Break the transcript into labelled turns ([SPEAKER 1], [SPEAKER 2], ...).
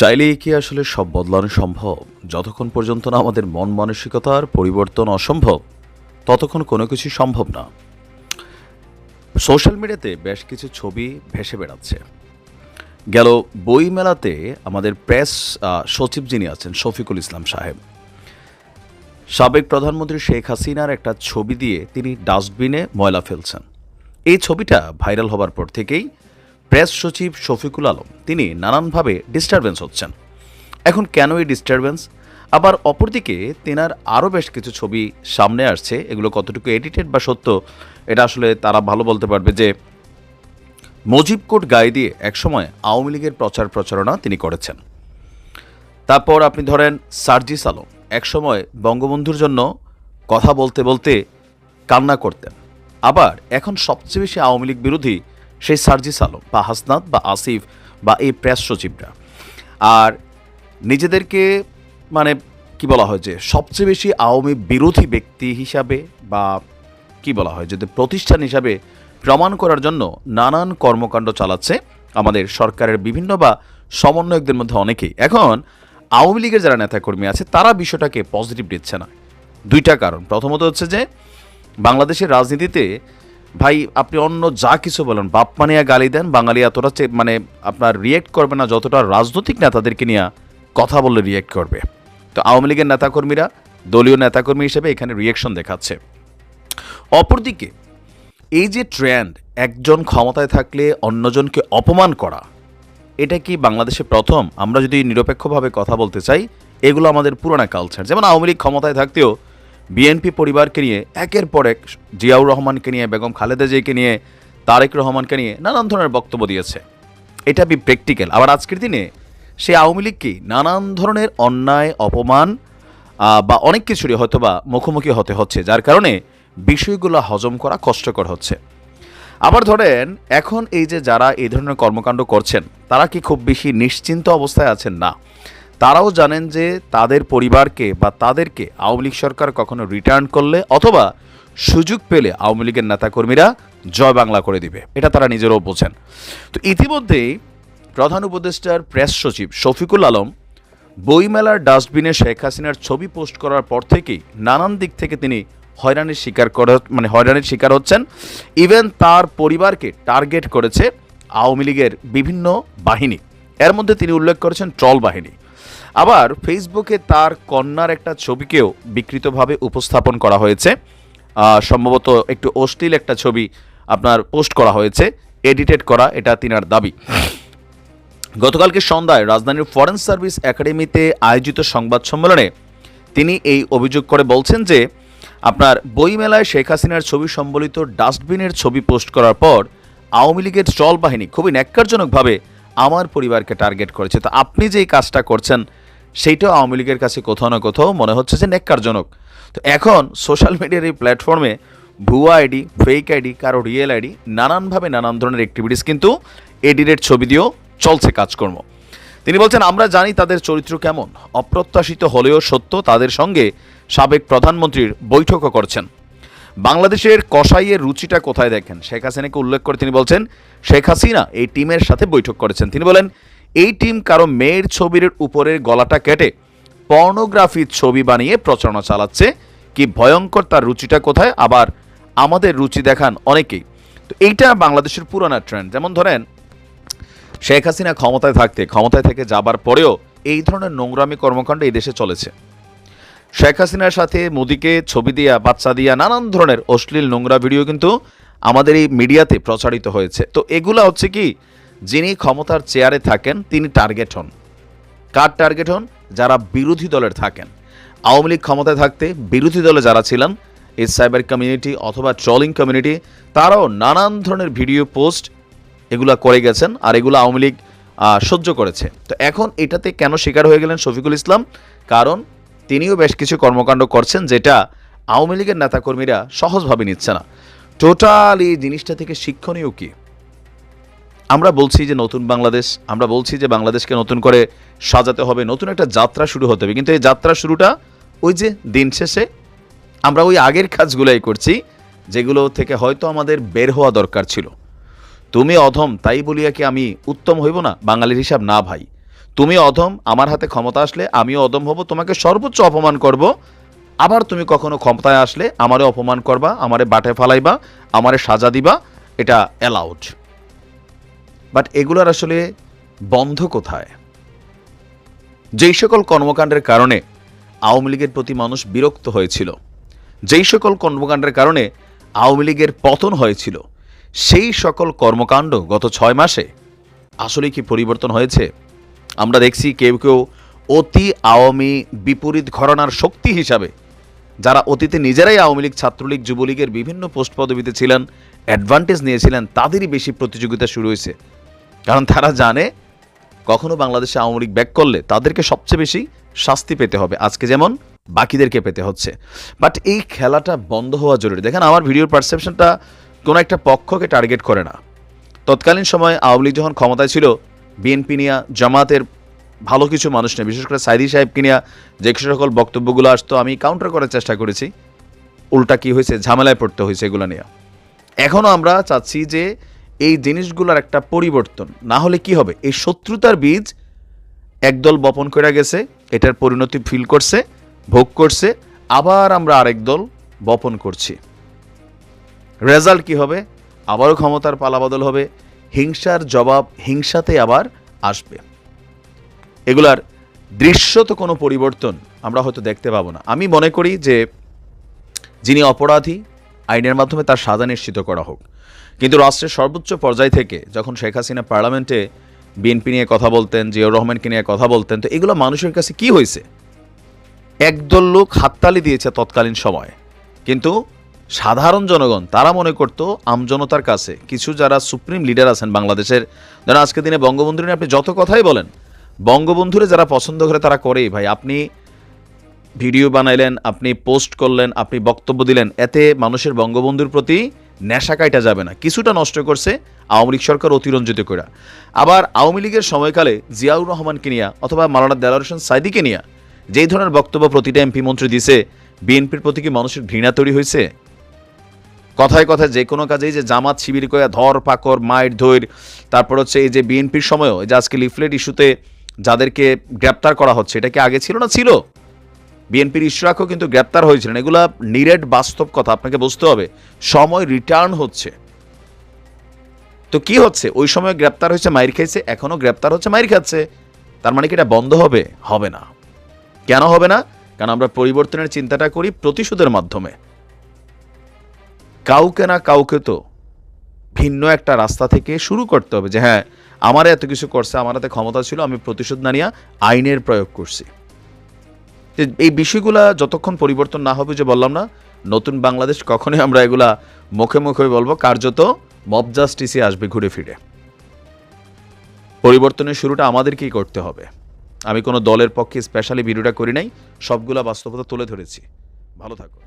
[SPEAKER 1] চাইলেই কি আসলে সব বদলানো সম্ভব? যতক্ষণ পর্যন্ত না আমাদের মন মানসিকতার পরিবর্তন অসম্ভব, ততক্ষণ কোনো কিছু সম্ভব না। সোশ্যাল মিডিয়াতে বেশ কিছু ছবি ভেসে বেড়াচ্ছে। গেল বই মেলাতে আমাদের প্রেস সচিব যিনি আছেন, শফিকুল ইসলাম সাহেব, সাবেক প্রধানমন্ত্রী শেখ হাসিনার একটা ছবি দিয়ে তিনি ডাস্টবিনে ময়লা ফেলছেন। এই ছবিটা ভাইরাল হবার পর থেকেই প্রেস সচিব শফিকুল আলম, তিনি নানানভাবে ডিস্টারবেন্স হচ্ছেন। এখন কেন এই ডিস্টারবেন্স আবার অপরদিকে তেনার আরও বেশ কিছু ছবি সামনে আসছে, এগুলো কতটুকু এডিটেড বা সত্য, এটা আসলে তারা ভালো বলতে পারবে যে মুজিব কোট গায়ে দিয়ে একসময় আওয়ামী লীগের প্রচার প্রচারণা তিনি করেছেন। তারপর আপনি ধরেন সার্জিস আলম, একসময় বঙ্গবন্ধুর জন্য কথা বলতে বলতে কান্না করতেন। আবার এখন সবচেয়ে বেশি আওয়ামী লীগ বিরোধী সেই সার্জিস আলম বা হাসনাত বা আসিফ বা এই প্রেস সচিবরা। আর নিজেদেরকে মানে কি বলা হয় যে সবচেয়ে বেশি আওয়ামী বিরোধী ব্যক্তি হিসাবে বা কি বলা হয় যদি প্রতিষ্ঠান হিসাবে প্রমাণ করার জন্য নানান কর্মকাণ্ড চালাচ্ছে আমাদের সরকারের বিভিন্ন বা সমন্বয়কদের মধ্যে অনেকেই। এখন আওয়ামী লীগের যারা নেতাকর্মী আছে, তারা বিষয়টাকে পজিটিভ দিচ্ছে না। দুইটা কারণ। প্রথমত হচ্ছে যে বাংলাদেশের রাজনীতিতে ভাই, আপনি অন্য যা কিছু বলেন বাপ মানিয়া গালি দেন, বাঙালি এতটা মানে আপনার রিয়েক্ট করবে না, যতটা রাজনৈতিক নেতাদেরকে নিয়ে কথা বললে রিয়েক্ট করবে। তো আওয়ামী লীগের নেতাকর্মীরা, দলীয় নেতাকর্মী হিসেবে এখানে রিয়েকশন দেখাচ্ছে। অপরদিকে, এই যে ট্রেন্ড একজন ক্ষমতায় থাকলে অন্যজনকে অপমান করা, এটা কি বাংলাদেশে প্রথম? আমরা যদি নিরপেক্ষভাবে কথা বলতে চাই, এগুলো আমাদের পুরোনা কালচার যেমন আওয়ামী লীগ ক্ষমতায় থাকতেও বিএনপি পরিবারকে নিয়ে, একের পর এক জিয়াউর রহমানকে নিয়ে, বেগম খালেদা জিয়াকে নিয়ে, তারেক রহমানকে নিয়ে নানান ধরনের বক্তব্য দিয়েছে। এটা বি প্র্যাকটিক্যাল আবার আজকের দিনে সে আওয়ামী লীগকে নানান ধরনের অন্যায়, অপমান বা অনেক কিছুরই হয়তো বা মুখোমুখি হতে হচ্ছে, যার কারণে বিষয়গুলো হজম করা কষ্টকর হচ্ছে। আবার ধরেন, এখন এই যে যারা এই ধরনের কর্মকাণ্ড করছেন, তারা কি খুব বেশি নিশ্চিন্ত অবস্থায় আছেন? না। তারাও জানেন যে তাদের পরিবারকে বা তাদেরকে আওয়ামী লীগ সরকার কখনো রিটার্ন করলে অথবা সুযোগ পেলে আওয়ামী লীগের নেতাকর্মীরা জয় বাংলা করে দিবে। এটা তারা নিজেরাও বোঝেন। তো ইতিমধ্যেই প্রধান উপদেষ্টার প্রেস সচিব শফিকুল আলম বইমেলার ডাস্টবিনে শেখ হাসিনার ছবি পোস্ট করার পর থেকেই নানান দিক থেকে তিনি হয়রানির শিকার করা মানে হয়রানির শিকার হচ্ছেন। ইভেন তার পরিবারকে টার্গেট করেছে আওয়ামী লীগের বিভিন্ন বাহিনী। এর মধ্যে তিনি উল্লেখ করেছেন ট্রল বাহিনী। আবার ফেসবুকে তার কন্যার একটা ছবিকেও বিকৃতভাবে উপস্থাপন করা হয়েছে। সম্ভবত একটু অশ্লীল একটা ছবি আপনার পোস্ট করা হয়েছে, এডিটেড করা, এটা তিনার দাবি। গতকালকে সন্ধ্যায় রাজধানীর ফরেন সার্ভিস একাডেমিতে আয়োজিত সংবাদ সম্মেলনে তিনি এই অভিযোগ করে বলছেন যে, আপনার বইমেলায় শেখ হাসিনার ছবি সম্বলিত ডাস্টবিনের ছবি পোস্ট করার পর আওয়ামী লীগের ট্রল বাহিনী খুবই ন্যাক্কারজনকভাবে আমার পরিবারকে টার্গেট করেছে। তো আপনি যে এই কাজটা করছেন সেইটাও আওয়ামী লীগের কাছে কোথাও না কোথাও মনে হচ্ছে যে ন্যাক্কারজনক। তো এখন সোশ্যাল মিডিয়ার এই প্ল্যাটফর্মে ভুয়া আইডি ফেক আইডি কারও রিয়েল আইডি নানানভাবে নানান ধরনের অ্যাক্টিভিটিস কিন্তু এডিটেড ছবি দিয়েও চলছে কাজকর্ম। তিনি বলছেন, আমরা জানি তাদের চরিত্র কেমন। অপ্রত্যাশিত হলেও সত্য তাদের সঙ্গে সাবেক প্রধানমন্ত্রীর বৈঠকও করছেন। বাংলাদেশের কসাইয়ের রুচিটা কোথায় দেখেন? শেখ হাসিনাকে উল্লেখ করে তিনি বলছেন, শেখ হাসিনা এই টিমের সাথে বৈঠক করেছেন। তিনি বলেন এই টিম কারও মেয়ের ছবির উপরের গলাটা কেটে পর্নোগ্রাফির ছবি বানিয়ে প্রচারণা চালাচ্ছে। কি ভয়ঙ্কর, তার রুচিটা কোথায়? আবার আমাদের রুচি দেখান অনেকেই। তো এইটা বাংলাদেশের পুরানা ট্রেন্ড যেমন ধরেন, শেখ হাসিনা ক্ষমতায় থাকতে, ক্ষমতায় থেকে যাবার পরেও এই ধরনের নোংরামি কর্মকাণ্ড এই দেশে চলেছে। শেখ হাসিনার সাথে মোদিকে ছবি দিয়া, বাচ্চা দিয়া নানান ধরনের অশ্লীল নোংরা ভিডিও কিন্তু আমাদের এই মিডিয়াতে প্রচারিত হয়েছে। তো এগুলা হচ্ছে কি যিনি ক্ষমতার চেয়ারে থাকেন, তিনি টার্গেট হন। কার টার্গেট হন? যারা বিরোধী দলের থাকেন। আওয়ামী লীগ ক্ষমতায় থাকতে বিরোধী দলে যারা ছিলেন, এই সাইবার কমিউনিটি অথবা ট্রলিং কমিউনিটি তারাও নানান ধরনের ভিডিও পোস্ট এগুলা করে গেছেন আর এগুলো আওয়ামী লীগ সহ্য করেছে। তো এখন এটাতে কেন শিকার হয়ে গেলেন শফিকুল ইসলাম? কারণ তিনিও বেশ কিছু কর্মকাণ্ড করছেন যেটা আওয়ামী লীগের নেতাকর্মীরা সহজভাবে নিচ্ছে না। টোটাল এই জিনিসটা থেকে শিক্ষণীয় কি? আমরা বলছি যে নতুন বাংলাদেশ, আমরা বলছি যে বাংলাদেশকে নতুন করে সাজাতে হবে, নতুন একটা যাত্রা শুরু হতে হবে। কিন্তু এই যাত্রা শুরুটা ওই যে দিন শেষে, আমরা ওই আগের কাজগুলোই করছি, যেগুলো থেকে হয়তো আমাদের বের হওয়া দরকার ছিল। তুমি অধম, তাই বলিয়া কি আমি উত্তম হইব না? বাঙালির হিসাব না ভাই। তুমি অধম, আমার হাতে ক্ষমতা আসলে আমিও অধম হব, তোমাকে সর্বোচ্চ অপমান করব। আবার তুমি কখনো ক্ষমতায় আসলে আমারে অপমান করবা, আমারে বাটে ফালাইবা, আমারে সাজা দিবা, এটা অ্যালাউড বাট এগুলোর আসলে বন্ধ কোথায়? যেই সকল কর্মকাণ্ডের কারণে আওয়ামী লীগের প্রতি মানুষ বিরক্ত হয়েছিল, যেই সকল কর্মকাণ্ডের কারণে আওয়ামী লীগের পতন হয়েছিল, সেই সকল কর্মকাণ্ড গত ছয় মাসে আসলে কি পরিবর্তন হয়েছে? আমরা দেখছি কেউ কেউ অতি আওয়ামী বিপরীত ঘরানার শক্তি হিসাবে, যারা অতীতে নিজেরাই আওয়ামী লীগ, ছাত্রলীগ, যুবলীগের বিভিন্ন পোস্ট পদবিতে ছিলেন অ্যাডভান্টেজ নিয়েছিলেন, তাদেরই বেশি প্রতিযোগিতা শুরু হয়েছে। কারণ তারা জানে কখনো বাংলাদেশে আওয়ামী লীগ ব্যাক করলে তাদেরকে সবচেয়ে বেশি শাস্তি পেতে হবে। আজকে যেমন বাকিদেরকে পেতে হচ্ছে। বাট এই খেলাটা বন্ধ হওয়া জরুরি। দেখেন, আমার ভিডিওর পারসেপশনটা কোনো একটা পক্ষকে টার্গেট করে না। তৎকালীন সময় আওয়ামী লীগ যখন ক্ষমতায় ছিল, বিএনপি নিয়ে, জামাতের ভালো কিছু মানুষ নেই বিশেষ করে সাইদি সাহেবকে নিয়ে যে সকল বক্তব্যগুলো আসতো, আমি কাউন্টার করার চেষ্টা করেছি। উল্টা কি হয়েছে? ঝামেলায় পড়তে হয়েছে এগুলো নিয়ে। এখনও আমরা চাচ্ছি যে এই জিনিসগুলোর একটা পরিবর্তন। না হলে কি হবে? এই শত্রুতার বীজ একদল বপন করে গেছে, এটার পরিণতি ফিল করছে, ভোগ করছে, আবার আমরা আরেক দল বপন করছি। রেজাল্ট কি হবে? আবারও ক্ষমতার পালাবদল হবে, হিংসার জবাব হিংসাতে আবার আসবে। এগুলার দৃশ্যত কোনো পরিবর্তন আমরা হয়তো দেখতে পাবো না। আমি মনে করি যে যিনি অপরাধী আইনের মাধ্যমে তার সাজা নিশ্চিত করা হোক। কিন্তু রাষ্ট্রের সর্বোচ্চ পর্যায় থেকে যখন শেখ হাসিনা পার্লামেন্টে বিএনপি নিয়ে কথা বলতেন, জিয়াউর রহমানকে নিয়ে কথা বলতেন, তো এগুলো মানুষের কাছে কি হয়েছে? একদল লোক হাততালি দিয়েছে তৎকালীন সময়। কিন্তু সাধারণ জনগণ, তারা মনে করতো আমজনতার কাছে কিছু যারা সুপ্রিম লিডার আছেন বাংলাদেশের যারা আজকের দিনে বঙ্গবন্ধু নিয়ে আপনি যত কথাই বলেন, বঙ্গবন্ধুরে যারা পছন্দ করে তারা করেই। ভাই, আপনি ভিডিও বানাইলেন, আপনি পোস্ট করলেন, আপনি বক্তব্য দিলেন, এতে মানুষের বঙ্গবন্ধুর প্রতি নেশা কাইটা যাবে না। কিছুটা নষ্ট করছে আওয়ামী লীগ সরকার অতিরঞ্জিত করে আবার আওয়ামী লীগের সময়কালে জিয়াউর রহমানকে নিয়ে অথবা মালানা দেলার হোসেন সাইদিকে নিয়ে যেই ধরনের বক্তব্য প্রতিটা এমপি মন্ত্রী দিছে, বিএনপির প্রতি কি মানুষের ঘৃণা তৈরি হয়েছে কথায় কথায় যে কোনো কাজেই যে জামাত শিবির করে ধর পাকর মায়ের ধৈর, তারপর হচ্ছে এই যে বিএনপির সময়ও যে আজকে লিফলেট ইস্যুতে যাদেরকে গ্রেপ্তার করা হচ্ছে, এটা কি আগে ছিল না ছিল? বিএনপির ইশরাকও কিন্তু গ্রেপ্তার হয়েছিলেন। এগুলা নিরেট বাস্তব কথা, আপনাকে বুঝতে হবে। সময় রিটার্ন হচ্ছে। তো কি হচ্ছে? ওই সময় গ্রেপ্তার হয়েছে, মাইর খাইছে এখনও গ্রেপ্তার হচ্ছে, মাইর খাচ্ছে। তার মানে কি এটা বন্ধ হবে? হবে না। কেন হবে না? কারণ আমরা পরিবর্তনের চিন্তাটা করি প্রতিশোধের মাধ্যমে। কাউকে না কাউকে তো ভিন্ন একটা রাস্তা থেকে শুরু করতে হবে যে হ্যাঁ আমার এত কিছু করছে আমার হাতে ক্ষমতা ছিল, আমি প্রতিশোধ না নিয়ে আইনের প্রয়োগ করছি। এই বিষয়গুলা যতক্ষণ পরিবর্তন না হবে যে বললাম না, নতুন বাংলাদেশ কখনোই আমরা এগুলা মুখে মুখে বলব, কার্যত মব জাস্টিসে আসবে ঘুরে ফিরে। পরিবর্তনের শুরুটা আমাদেরকেই করতে হবে। আমি কোনো দলের পক্ষে স্পেশালি ভিডিওটা করি নাই, সবগুলা বাস্তবতা তুলে ধরেছি। ভালো থাকো